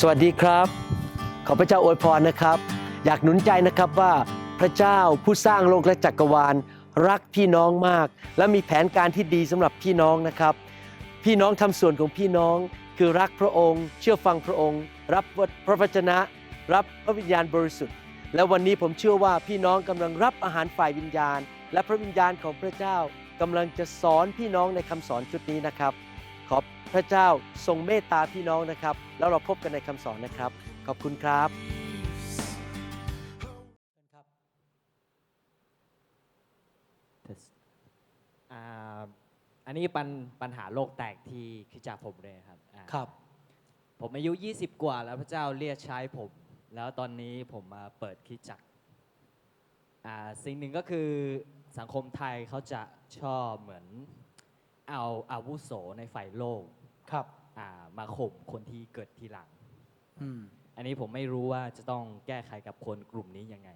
สวัสดีครับ ขอพระเจ้าอวยพรนะครับ อยากหนุนใจนะครับว่าพระเจ้าผู้สร้างโลกและจักรวาล รักพี่น้องมาก และมีแผนการที่ดีสำหรับพี่น้องนะครับ พี่น้องทำส่วนของพี่น้อง คือรักพระองค์ เชื่อฟังพระองค์ รับพระวจนะ รับพระวิญญาณบริสุทธิ์ และวันนี้ผมเชื่อว่าพี่น้องกำลังรับอาหารฝ่ายวิญญาณ และพระวิญญาณของพระเจ้ากำลังจะสอนพี่น้องในคำสอนชุดนี้นะครับ ขอพระเจ้าทรงเมตตาพี่น้องนะครับ แล้วเราพบกันในคำสอนนะครับ ขอบคุณครับอ่าอันนี้ปัญปัญหาโลกแตกที่คริดจากผมเลยครับอ่าครับ ผมอายุ 20 กว่าแล้วพระเจ้าเรียกใช้ผม แล้วตอนนี้ผมมาเปิดคริดจักรอ่าสิ่งหนึ่งก็คือสังคมไทยเขาจะชอบเหมือน เอาอาวุโสในฝ่ายโลกครับอ่ามาข่มคนที่เกิดทีหลัง อืมอันนี้ผมไม่รู้ว่าจะต้องแก้ไขกับคนกลุ่มนี้ยังไง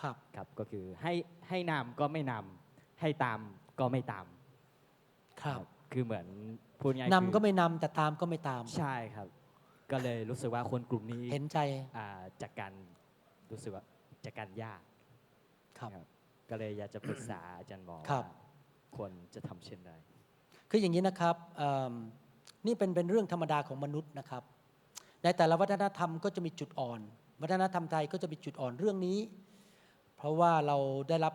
ครับ ครับก็คือให้ให้นำก็ไม่นำให้ตามก็ไม่ตามครับคือเหมือนพูดง่ายนำคือก็ไม่นำแต่ตามก็ไม่ตาม ใช่ครับ ก็เลยรู้สึกว่าคนกลุ่มนี้เห็นใจอ่าจากการรู้สึกว่าจากการยากครับครับก็เลยอยากจะปรึกษาอาจารย์หมอครับ ว่าควรจะทำเช่นไร คืออย่างนี้นะครับนี่เป็นเป็นเรื่องธรรมดาของมนุษย์นะครับ ในแต่ละวัฒนธรรมก็จะมีจุดอ่อน วัฒนธรรมไทยก็จะมีจุดอ่อนเรื่องนี้ เพราะว่าเราได้รับ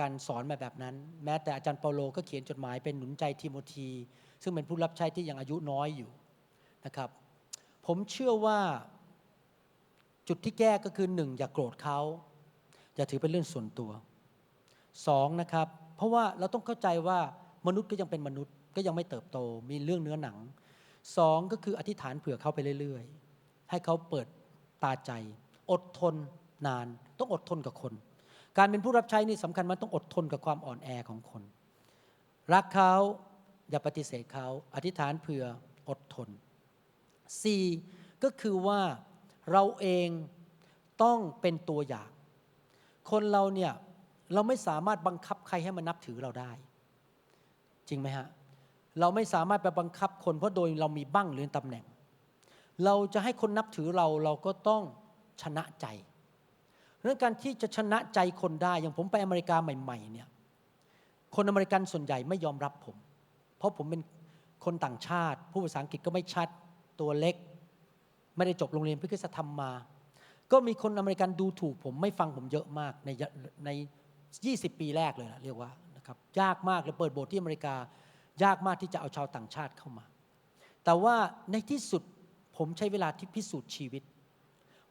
การสอนมาแบบนั้น แม้แต่อาจารย์เปาโลก็เขียนจดหมายเป็นหนุนใจทิโมธี ซึ่งเป็นผู้รับใช้ที่ยังอายุน้อยอยู่นะครับ ผมเชื่อว่าจุดที่แก้ก็คือหนึ่งอย่าโกรธเขาอย่าถือเป็นเรื่องส่วนตัวสองนะครับ เพราะว่าเราต้องเข้าใจว่ามนุษย์ก็ยังเป็นมนุษย์ ก็ยังไม่เติบโตมีเรื่องเนื้อหนังสองก็คืออธิษฐานเผื่อเขาไปเรื่อยๆ ให้เขาเปิดตาใจ อดทนนาน ต้องอดทนกับคน การเป็นผู้รับใช้นี่สำคัญมันต้องอดทนกับความอ่อนแอของคน รักเขาอย่าปฏิเสธเขาอธิษฐานเผื่ออดทน 4. ก็คือว่าเราเองต้องเป็นตัวอย่าง คนเราเนี่ยเราไม่สามารถบังคับใครให้มานับถือเราได้ จริงไหมฮะ เราไม่สามารถไปบังคับคนเพราะโดยเรามีบ้างหรือตำแหน่ง เราจะให้คนนับถือเราเราก็ต้องชนะใจเรื่องการที่จะชนะใจคนได้อย่างผมไปอเมริกาใหม่ๆเนี่ยคนอเมริกันส่วนใหญ่ไม่ยอมรับผม เพราะผมเป็นคนต่างชาติผู้ภาษาอังกฤษก็ไม่ชัดตัวเล็ก ไม่ได้จบโรงเรียนพิคศธรรมมา ก็มีคนอเมริกันดูถูกผมไม่ฟังผมเยอะมากในยะใน 20 ปีแรกเลยล่ะเรียกว่านะครับยากมากเลยเปิดโบสถ์ที่อเมริกา ยากมากที่จะเอาชาวต่างชาติเข้ามา แต่ว่าในที่สุดผมใช้เวลาที่พิสูจน์ชีวิต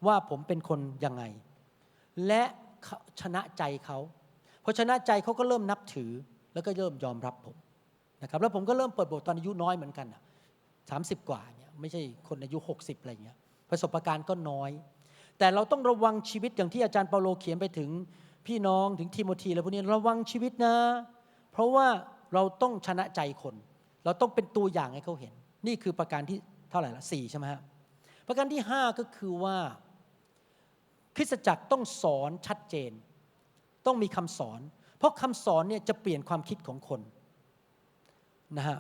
ว่าผมเป็นคนยังไง และชนะใจเขาพอชนะใจเขาก็เริ่มนับถือแล้วก็เริ่มยอมรับผมนะครับแล้วผมก็เริ่มเปิดโบสถ์ตอนอายุน้อยเหมือนกันสามสิบกว่าเนี่ยไม่ใช่คนอายุ 60อะไรเงี้ยประสบการณ์ก็น้อย แต่เราต้องระวังชีวิตอย่างที่อาจารย์เปาโลเขียนไปถึงพี่น้องถึงทิโมธีแล้วพวกนี้ระวังชีวิตนะ เพราะว่า เราต้องชนะใจคน เราต้องเป็นตัวอย่างให้เขาเห็น นี่คือประการที่เท่าไหร่ละสี่ใช่ไหมฮะประการที่ห้าก็คือว่า คริสตจักรต้องสอนชัดเจน ต้องมีคำสอน เพราะคำสอนเนี่ยจะเปลี่ยนความคิดของคนนะฮะ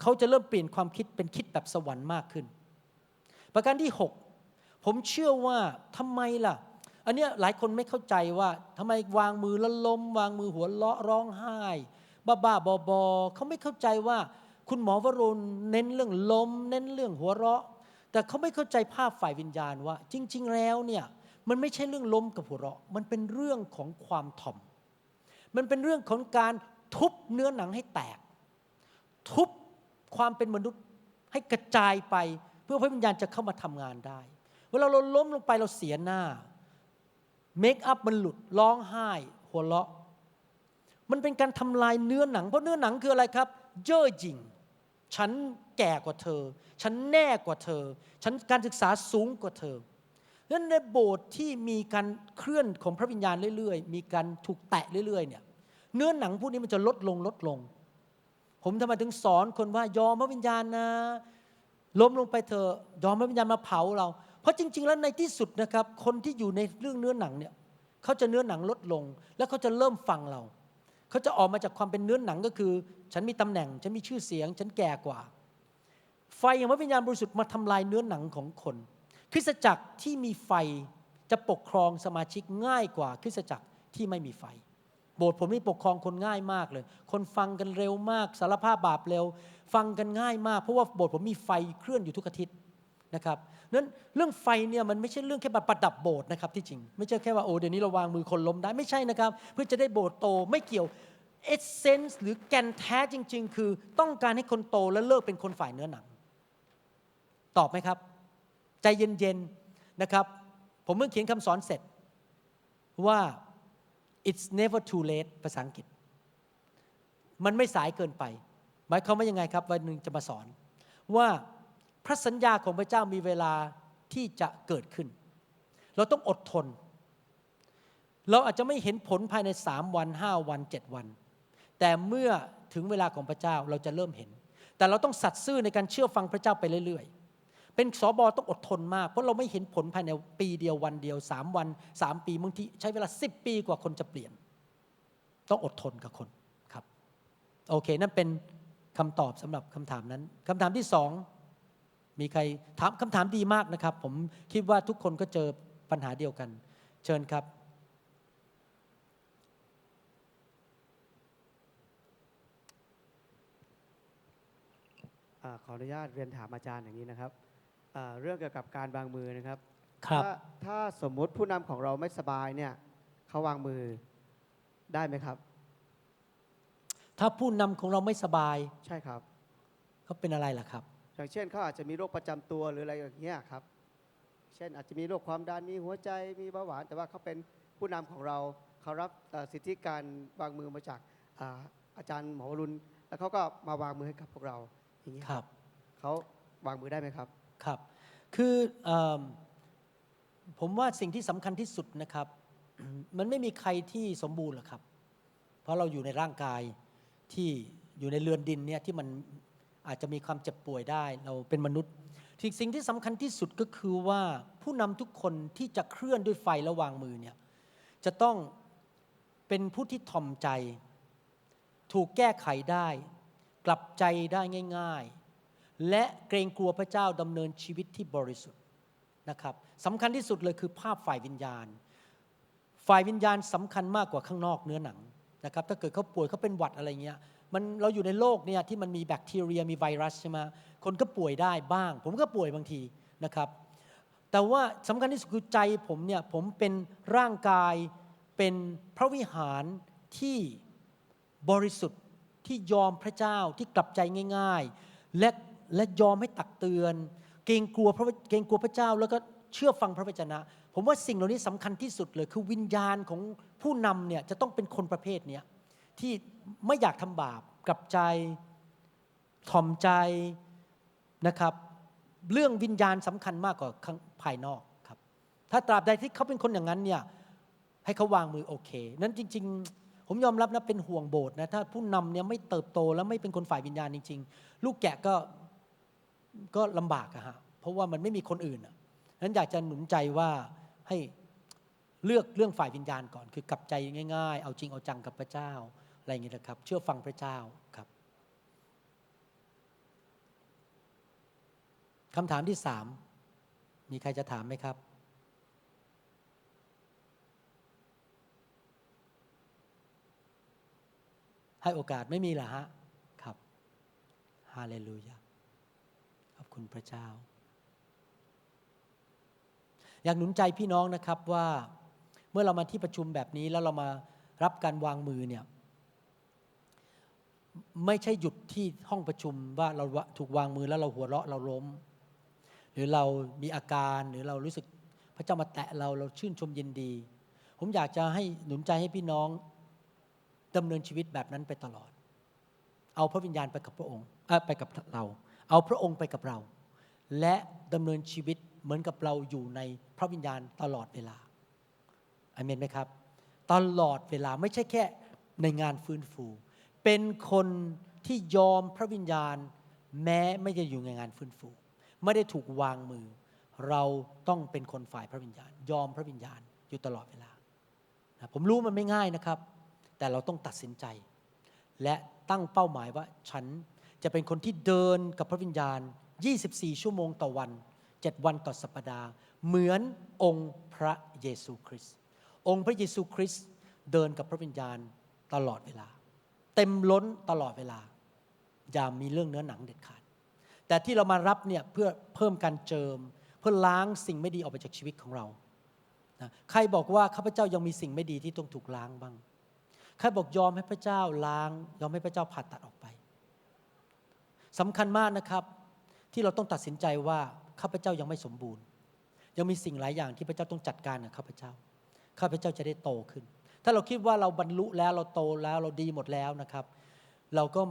เขาจะเริ่มเปลี่ยนความคิดเป็นคิดแบบสวรรค์มากขึ้น ประการที่ 6 ผมเชื่อว่าทำไมล่ะ อันเนี้ยหลายคนไม่เข้าใจว่าทำไมวางมือแล้วล้ม วางมือหัวเราะร้องไห้ บ้าบ้าบอบอเขาไม่เข้าใจว่าคุณหมอวรุณเน้นเรื่องล้มเน้นเรื่องหัวเราะ แต่เขาไม่เข้าใจภาพฝ่ายวิญญาณว่า จริง ๆ แล้วเนี่ยมันไม่ใช่เรื่องล้มกับหัวเราะ มันเป็นเรื่องของความถ่อม มันเป็นเรื่องของการทุบเนื้อหนังให้แตก ทุบความเป็นมนุษย์ให้กระจายไป เพื่อพระวิญญาณจะเข้ามาทำงานได้ เวลาเราล้มลงไปเราเสียหน้า เมคอัพมันหลุดร้องไห้ หัวเราะ มันเป็นการทำลายเนื้อหนัง เพราะเนื้อหนังคืออะไรครับ เย่อหยิ่ง ฉันแก่กว่าเธอ ฉันแน่กว่าเธอ ฉันการศึกษาสูงกว่าเธอนั้นในโบสถ์ที่มีการเคลื่อนของพระวิญญาณเรื่อยๆ มีการถูกแตะเรื่อยๆ เนี่ยเนื้อหนังพวกนี้มันจะลดลงลดลง ผมทำไมถึงสอนคนว่ายอมพระวิญญาณนะล้มลงไปเถอะยอมพระวิญญาณมาเผาเรา เพราะจริง ๆ แล้วในที่สุดนะครับ คนที่อยู่ในเรื่องเนื้อหนังเนี่ยเขาจะเนื้อหนังลดลง แล้วเขาจะเริ่มฟังเรา เขาจะออกมาจากความเป็นเนื้อหนังก็คือ ฉันมีตำแหน่ง ฉันมีชื่อเสียง ฉันแก่กว่า ไฟอย่างพระวิญญาณบริสุทธิ์มาทำลายเนื้อหนังของคน คริสตจักรที่มีไฟจะปกครองสมาชิกง่ายกว่า คริสตจักรที่ไม่มีไฟ โบสถ์ผมนี่ปกครองคนง่ายมากเลย คนฟังกันเร็วมาก สารภาพบาปเร็ว ฟังกันง่ายมาก เพราะว่าโบสถ์ผมมีไฟเคลื่อนอยู่ทุกอาทิตย์ นะครับนั้นเรื่องไฟเนี่ยมันไม่ใช่เรื่องแค่มาประดับโบสถ์นะครับที่จริง ไม่ใช่แค่ว่าโอ้เดี๋ยวนี้เราวางมือคนล้มได้ไม่ใช่นะครับ เพื่อจะได้โบสถ์โตไม่เกี่ยวเอเซนส์หรือแกนแท้จริง ๆ คือต้องการให้คนโตและเลิกเป็นคนฝ่ายเนื้อหนัง ตอบไหมครับ ใจเย็นๆนะครับ ผมเพิ่งเขียนคำสอนเสร็จว่า it's never too late ภาษาอังกฤษ มันไม่สายเกินไป หมายความว่ายังไงครับ วันหนึ่งจะมาสอนว่า พระสัญญาของพระเจ้ามีเวลาที่จะเกิดขึ้น เราต้องอดทน เราอาจจะไม่เห็นผลภายในสามวันห้าวันเจ็ดวัน แต่เมื่อถึงเวลาของพระเจ้าเราจะเริ่มเห็น แต่เราต้องสัตย์ซื่อในการเชื่อฟังพระเจ้าไปเรื่อย ๆ เป็นสอบอต้องอดทนมาก เพราะเราไม่เห็นผลภายในปีเดียววันเดียวสามวันสามปีบางทีใช้เวลาสิบปีกว่าคนจะเปลี่ยน ต้องอดทนกับคนครับ โอเค นั่นเป็นคำตอบสำหรับคำถามนั้นคำถามที่สอง มีใครถามคำถามดีมากนะครับ ผมคิดว่าทุกคนก็เจอปัญหาเดียวกัน เชิญครับอ่าขออนุญาตเรียนถามอาจารย์อย่างนี้นะครับอ่าเรื่องเกี่ยวกับการวางมือนะครับครับถ้าถ้าสมมุติผู้นำของเราไม่สบายเนี่ยเขาวางมือได้ไหมครับ ถ้าผู้นำของเราไม่สบายใช่ครับเขาเป็นอะไรล่ะครับ อย่างเช่นเขาอาจจะมีโรคประจำตัวหรืออะไรอย่างเงี้ยครับ เช่นอาจจะมีโรคความดันมีหัวใจมีเบาหวาน แต่ว่าเขาเป็นผู้นำของเราเขารับเอ่อสิทธิการวางมือมาจากอ่าอาจารย์หมอวรุณ แล้วเขาก็มาวางมือให้กับพวกเราอย่างเงี้ยครับเขาวางมือได้ไหมครับครับ คือเอมผมว่าสิ่งที่สำคัญที่สุดนะครับ มันไม่มีใครที่สมบูรณ์หรอกครับ เพราะเราอยู่ในร่างกายที่อยู่ในเรือนดินเนี่ยที่มัน อาจจะมีความเจ็บป่วยได้เราเป็นมนุษย์ที่สิ่งที่สำคัญที่สุดก็คือว่าผู้นำทุกคนที่จะเคลื่อนด้วยไฟและวางมือเนี่ยจะต้องเป็นผู้ที่ถ่อมใจ ถูกแก้ไขได้ กลับใจได้ง่าย ๆ และเกรงกลัวพระเจ้าดำเนินชีวิตที่บริสุทธิ์นะครับสำคัญที่สุดเลยคือภาพฝ่ายวิญญาณ ฝ่ายวิญญาณสำคัญมากกว่าข้างนอกเนื้อหนังนะครับถ้าเกิดเขาป่วยเขาเป็นหวัดอะไรเงี้ย มันเราอยู่ในโลกเนี่ยที่มันมีแบคทีเรียมีไวรัสใช่ไหมคนก็ป่วยได้บ้าง ผมก็ป่วยบางทีนะครับ แต่ว่าสำคัญที่สุดคือใจผมเนี่ยผมเป็นร่างกายเป็นพระวิหารที่บริสุทธิ์ที่ยอมพระเจ้าที่กลับใจง่าย ๆ และและยอมให้ตักเตือน เกรงกลัวพระเกรงกลัวพระเจ้าแล้วก็เชื่อฟังพระวจนะ ผมว่าสิ่งเหล่านี้สำคัญที่สุดเลย คือวิญญาณของผู้นำเนี่ยจะต้องเป็นคนประเภทเนี้ย ที่ไม่อยากทำบาปกับใจถ่อมใจนะครับ เรื่องวิญญาณสำคัญมากกว่าภายนอกครับ ถ้าตราบใดที่เขาเป็นคนอย่างนั้นเนี่ยให้เขาวางมือโอเค นั้นจริง ๆ ผมยอมรับนะเป็นห่วงโบสถ์นะถ้าผู้นำเนี่ยไม่เติบโตแล้วไม่เป็นคนฝ่ายวิญญาณจริง ๆ ลูกแกะก็ก็ลำบากอะฮะเพราะว่ามันไม่มีคนอื่นนั้นอยากจะหนุนใจว่าให้เลือกเรื่องฝ่ายวิญญาณก่อน คือกลับใจง่าย ๆ เอาจริงเอาจังกับพระเจ้า อะไรอย่างเงี้ยนะครับ เชื่อฟังพระเจ้าครับคำถามที่สามมีใครจะถามไหมครับ ให้โอกาสไม่มีเหรอฮะครับฮาเลลูยาขอบคุณพระเจ้า อยากหนุนใจพี่น้องนะครับว่าเมื่อเรามาที่ประชุมแบบนี้แล้วเรามารับการวางมือเนี่ย ไม่ใช่หยุดที่ห้องประชุมว่าเราถูกวางมือแล้วเราหัวเราะเราล้ม หรือเรามีอาการหรือเรารู้สึกพระเจ้ามาแตะเราเราชื่นชมยินดี ผมอยากจะให้หนุนใจให้พี่น้องดำเนินชีวิตแบบนั้นไปตลอด เอาพระวิญญาณไปกับพระองค์เออไปกับเรา เอาพระองค์ไปกับเรา และดำเนินชีวิตเหมือนกับเราอยู่ในพระวิญญาณตลอดเวลาอเมนไหมครับ ตลอดเวลาไม่ใช่แค่ในงานฟื้นฟู เป็นคนที่ยอมพระวิญญาณ แม้ไม่จะอยู่ในงานฟื้นฟู ไม่ได้ถูกวางมือ เราต้องเป็นคนฝ่ายพระวิญญาณ ยอมพระวิญญาณอยู่ตลอดเวลา ผมรู้มันไม่ง่ายนะครับ แต่เราต้องตัดสินใจ และตั้งเป้าหมายว่าฉันจะเป็นคนที่เดินกับพระวิญญาณ 24 ชั่วโมงต่อวันเจ็ดวันต่อสัปดาห์ เหมือนองค์พระเยซูคริสต์องค์พระเยซูคริสต์เดินกับพระวิญญาณตลอดเวลา เต็มล้นตลอดเวลา อย่ามีเรื่องเนื้อหนังเด็ดขาด แต่ที่เรามารับเนี่ยเพื่อเพิ่มการเจิม เพื่อล้างสิ่งไม่ดีออกไปจากชีวิตของเรานะใครบอกว่าข้าพเจ้ายังมีสิ่งไม่ดีที่ต้องถูกล้างบ้างใครบอกยอมให้พระเจ้าล้าง ยอมให้พระเจ้าผ่าตัดออกไปสำคัญมากนะครับที่เราต้องตัดสินใจว่าข้าพเจ้ายังไม่สมบูรณ์ ยังมีสิ่งหลายอย่างที่พระเจ้าต้องจัดการกับข้าพเจ้า ข้าพเจ้าจะได้โตขึ้น ถ้าเราคิดว่าเราบรรลุแล้วเราโตแล้วเราดีหมดแล้วนะครับ เราก็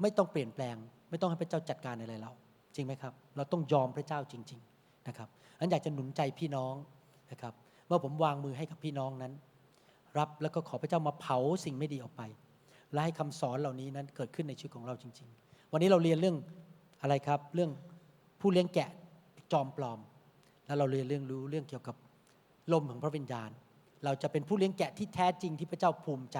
ไม่ต้องเปลี่ยนแปลง ไม่ต้องให้พระเจ้าจัดการอะไรเรา จริงไหมครับ เราต้องยอมพระเจ้าจริง ๆนะครับอันอยากจะหนุนใจพี่น้องนะครับเมื่อผมวางมือให้กับพี่น้องนั้น รับแล้วก็ขอพระเจ้ามาเผาสิ่งไม่ดีออกไปและให้คำสอนเหล่านี้นั้นเกิดขึ้นในชีวิตของเราจริง ๆ วันนี้เราเรียนเรื่องอะไรครับ เรื่องผู้เลี้ยงแกะจอมปลอม แล้วเราเรียนเรื่องรู้เรื่องเกี่ยวกับลมของพระวิญญาณ เราจะเป็นผู้เลี้ยงแกะที่แท้จริงที่พระเจ้าภูมิใจ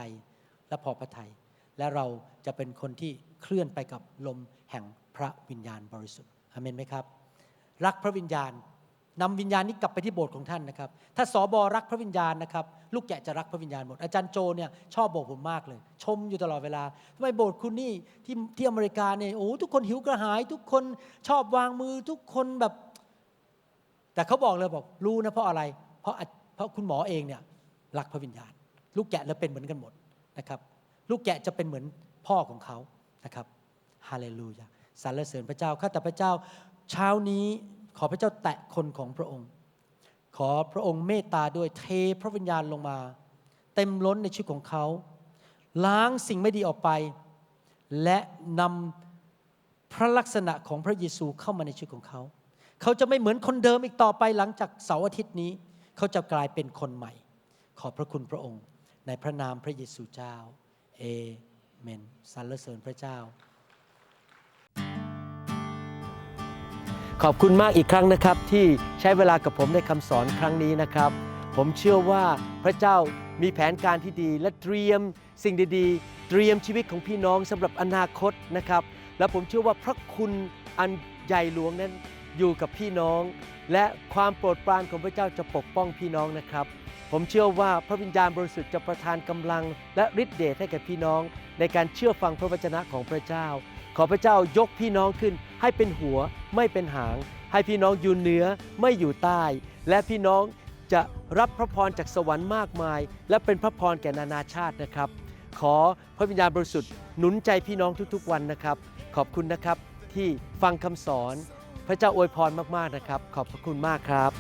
และพอพระทยัยและเราจะเป็นคนที่เคลื่อนไปกับลมแห่งพระวิญญาณบริสุทธิ์อเมนไหมครับ รักพระวิญญาณนำวิญญาณนี้กลับไปที่โบสถ์ของท่านนะครับ ถ้าสอบอรักพระวิญญาณนะครับ ลูกแกะจะรักพระวิญญาณหมด อาจารย์โจเนี่ยชอบโบอกผมมากเลย ชมอยู่ตลอดเวลาทำไมโบสถ์คุณนี่ที่ที่อเมริกาเนี่ยโอ้ทุกคนหิวกระหาย ทุกคนชอบวางมือทุกคนแบบ แต่เขาบอกเลยบอกรู้นะเพราะอะไร เพราะเพราะคุณหมอเองเนี่ย รักพระวิญญาณ ลูกแกะแล้วเป็นเหมือนกันหมดนะครับ ลูกแกะจะเป็นเหมือนพ่อของเขานะครับฮาเลลูยาสรรเสริญพระเจ้าข้าแต่พระเจ้าเช้านี้ขอพระเจ้าแตะคนของพระองค์ ขอพระองค์เมตตาด้วยเทพระวิญญาณลงมา เต็มล้นในชีวิตของเขา ล้างสิ่งไม่ดีออกไป และนำพระลักษณะของพระเยซูเข้ามาในชีวิตของเขา เขาจะไม่เหมือนคนเดิมอีกต่อไปหลังจากเสาร์อาทิตย์นี้ เขาจะกลายเป็นคนใหม่ ขอบพระคุณพระองค์ ในพระนามพระเยซูเจ้า เอเมนสรรเสริญพระเจ้า ขอบคุณมากอีกครั้งนะครับ ที่ใช้เวลากับผมในคำสอนครั้งนี้นะครับ ผมเชื่อว่าพระเจ้ามีแผนการที่ดี และเตรียมสิ่งดีๆ เตรียมชีวิตของพี่น้องสำหรับอนาคตนะครับ และผมเชื่อว่าพระคุณอันใหญ่หลวงนั้นอยู่กับพี่น้อง และความโปรดปรานของพระเจ้าจะปกป้องพี่น้องนะครับ ผมเชื่อว่าพระวิญญาณบริสุทธิ์จะประทานกำลัง และฤทธิเดชให้แก่พี่น้อง ในการเชื่อฟังพระวจนะของพระเจ้า ขอพระเจ้ายกพี่น้องขึ้น ให้เป็นหัวไม่เป็นหาง ให้พี่น้องอยู่เหนือไม่อยู่ใต้ และพี่น้องจะรับพระพรจากสวรรค์มากมาย และเป็นพระพรแก่นานาชาตินะครับ ขอพระวิญญาณบริสุทธิ์หนุนใจพี่น้องทุกๆวันนะครับ ขอบคุณนะครับที่ฟังคำสอน พระเจ้าอวยพรมากๆนะครับ ขอบพระคุณมากครับ